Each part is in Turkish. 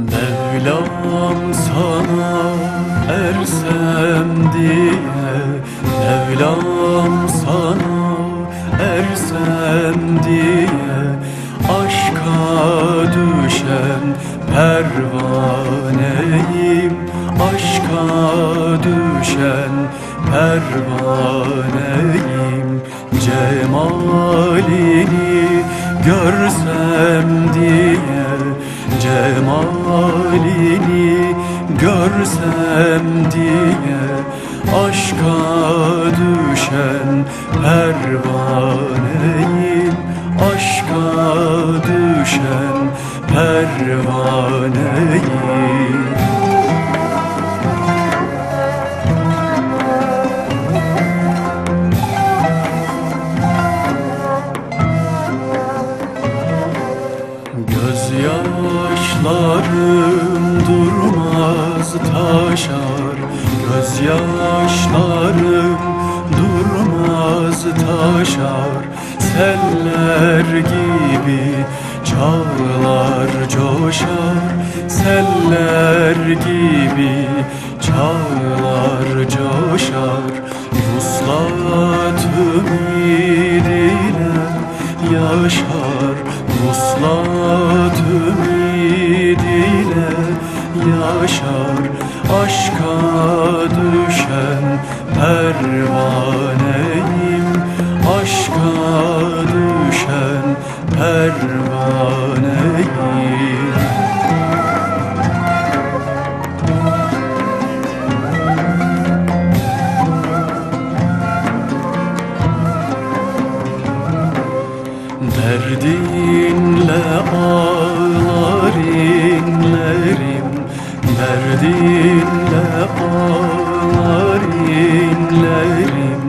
Mevlam sana ersem diye Mevlam sana ersem diye Aşka düşen pervaneyim Aşka düşen pervaneyim. Cemalini görsem diye Cemalini görsem diye Aşka düşen pervaneyim. Aşka düşen pervaneyim Gözyaşlarım durmaz taşar Gözyaşlarım durmaz taşar. Seller gibi çağlar coşar Seller gibi çağlar coşar. Vuslat ümidiyle yaşar Vuslat yaşar Aşka düşen pervaneyim. Aşka düşen pervaneyim. Derdinle ağlar inlerim Derdinle ağlar inlerim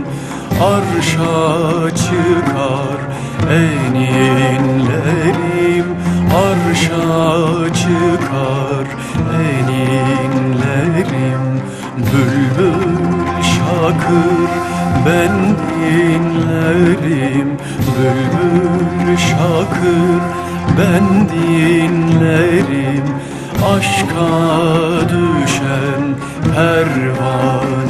Arşa çıkar eninlerim Arşa çıkar eninlerim Bülbül şakır ben dinlerim. Bülbül şakır ben dinlerim Aşka düşen pervaneyim